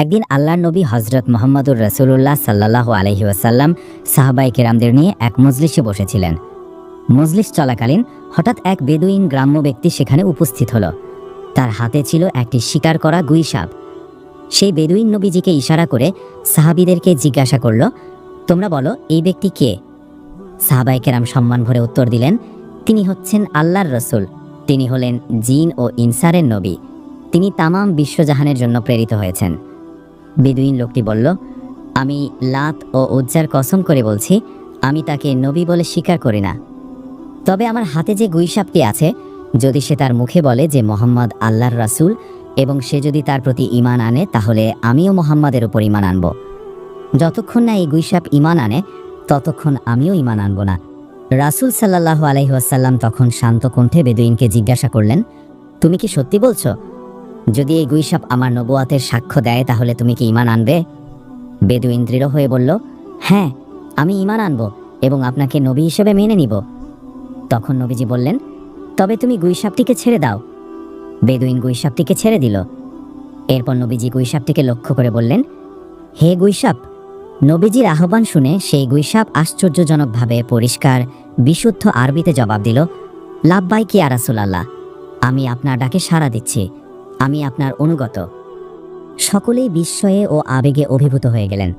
একদিন আল্লাহর নবী হজরত মোহাম্মদুর রসুল্লাহ সাল্লাহ আলহি ওয়াসাল্লাম সাহাবাই কেরামদের নিয়ে এক মজলিসে বসেছিলেন। মজলিস চলাকালীন হঠাৎ এক বেদুইন গ্রাম্য ব্যক্তি সেখানে উপস্থিত হলো। তার হাতে ছিল একটি শিকার করা গুই সাপ। সেই বেদুইন নবীজিকে ইশারা করে সাহাবিদেরকে জিজ্ঞাসা করল, তোমরা বলো, এই ব্যক্তি কে? সাহাবাই কেরাম সম্মান ভরে উত্তর দিলেন, তিনি হচ্ছেন আল্লাহর রসুল। তিনি হলেন জিন ও ইনসারের নবী। তিনি তামাম বিশ্বজাহানের জন্য প্রেরিত হয়েছেন। বেদুইন লোকটি বলল, আমি লাত ও উজ্জার কসম করে বলছি, আমি তাকে নবী বলে স্বীকার করি না। তবে আমার হাতে যে গুইসাপটি আছে, যদি সে তার মুখে বলে যে মোহাম্মদ আল্লাহর রাসূল এবং সে যদি তার প্রতি ঈমান আনে, তাহলে আমিও মোহাম্মদের উপর ইমান আনব। যতক্ষণ না এই গুইসাপ ইমান আনে, ততক্ষণ আমিও ইমান আনব না। রাসূল সাল্লাল্লাহু আলাইহি ওয়াসাল্লাম তখন শান্ত কণ্ঠে বেদুইনকে জিজ্ঞাসা করলেন, তুমি কি সত্যি বলছো? যদি এই গুইসাপ আমার নবুয়াতের সাক্ষ্য দেয়, তাহলে তুমি কি ঈমান আনবে? বেদুইন দৃঢ় হয়ে বলল হ্যাঁ আমি ইমান আনব এবং আপনাকে নবী হিসেবে মেনে নিব। তখন নবীজি বললেন, তবে তুমি গুইসাপটিকে ছেড়ে দাও। বেদুইন গুইসাপটিকে ছেড়ে দিল। এরপর নবীজি গুইসাপটিকে লক্ষ্য করে বললেন, হে গুইসাপ, নবীজির আহ্বান শুনে সেই গুইসাপ আশ্চর্যজনকভাবে পরিষ্কার, বিশুদ্ধ আরবিতে জবাব দিল লাভবাই কি আরাসুল আল্লাহ আমি আপনার ডাকে সাড়া দিচ্ছি। আমি আপনার অনুগত। সকলেই বিস্ময়ে ও আবেগে অভিভূত হয়ে গেলেন।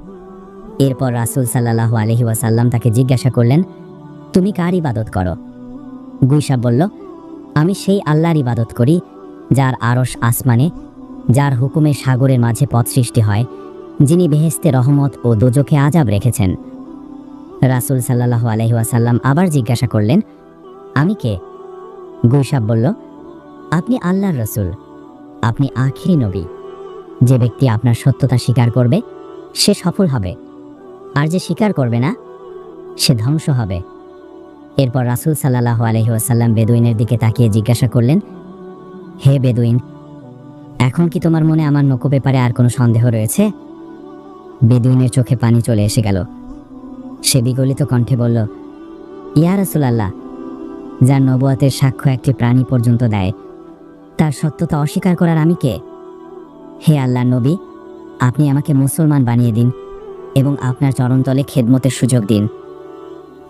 এরপর রাসূল সাল্লাহ আলহি ওয়াসাল্লাম তাকে জিজ্ঞাসা করলেন, তুমি কার ইবাদত করো? গুইসাব বলল, আমি সেই আল্লাহর ইবাদত করি, যার আরস আসমানে, যার হুকুমে সাগরের মাঝে পথ সৃষ্টি হয়, যিনি বেহেস্তে রহমত ও দোজখে আজাব রেখেছেন। রাসূল সাল্লাহ আলহি ওয়াসাল্লাম আবার জিজ্ঞাসা করলেন, আমি কে? গুইসাব বলল, আপনি আল্লাহর রসুল। আপনি আখিরি নবী। যে ব্যক্তি আপনার সত্যতা স্বীকার করবে, সে সফল হবে। আর যে স্বীকার করবে না, সে ধ্বংস হবে। এরপর রাসূল সাল্লাহ আলহিহাসাল্লাম বেদুইনের দিকে তাকিয়ে জিজ্ঞাসা করলেন, হে বেদুইন, এখন কি তোমার মনে আমার নৌকো ব্যাপারে আর কোনো সন্দেহ রয়েছে? বেদুইনের চোখে পানি চলে এসে গেল। সে বিগলিত কণ্ঠে বলল, ইয়া রাসূলাল্লাহ, যার নবুয়াতের সাক্ষ্য একটি প্রাণী পর্যন্ত দেয় তার সত্যতা অস্বীকার করার আমি কে হে আল্লাহ নবী, আপনি আমাকে মুসলমান বানিয়ে দিন এবং আপনার চরণতলে খেদমতের সুযোগ দিন।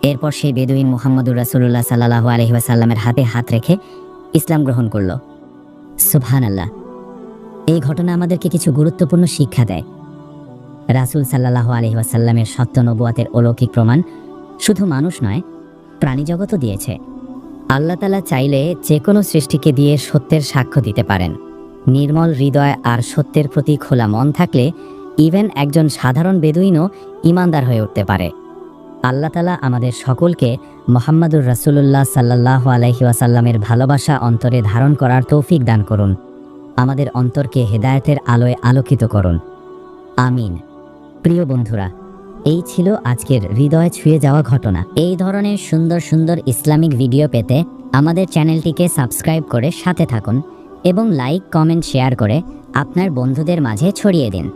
এরপর সেই বেদুইন মোহাম্মদুর রাসুল্লাহ সাল্লাহ আলহিহাসাল্লামের হাতে হাত রেখে ইসলাম গ্রহণ করল। সুবহান আল্লাহ এই ঘটনা আমাদেরকে কিছু গুরুত্বপূর্ণ শিক্ষা দেয়। রাসূল সাল্লাহ আলহিহাসাল্লামের সত্য নবুয়াতের অলৌকিক প্রমাণ শুধু মানুষ নয়, প্রাণীজগতও দিয়েছে। আল্লাহ তালা চাইলে যে কোনো সৃষ্টিকে দিয়ে সত্যের সাক্ষ্য দিতে পারেন। নির্মল হৃদয় আর সত্যের প্রতি খোলা মন থাকলে ইভেন একজন সাধারণ বেদুইনও ইমানদার হয়ে উঠতে পারে। আল্লাহ তালা আমাদের সকলকে মোহাম্মদুর রাসুলুল্লাহ সাল্লাহ আলহি ওয়াসাল্লামের ভালোবাসা অন্তরে ধারণ করার তৌফিক দান করুন। আমাদের অন্তরকে হেদায়তের আলোয় আলোকিত করুন। আমিন। প্রিয় বন্ধুরা এই ছিল আজকের হৃদয় ছুঁয়ে যাওয়া ঘটনা। এই ধরনের সুন্দর সুন্দর ইসলামিক ভিডিও পেতে আমাদের চ্যানেলটিকে সাবস্ক্রাইব করে সাথে থাকুন এবং লাইক, কমেন্ট, শেয়ার করে আপনার বন্ধুদের মাঝে ছড়িয়ে দিন।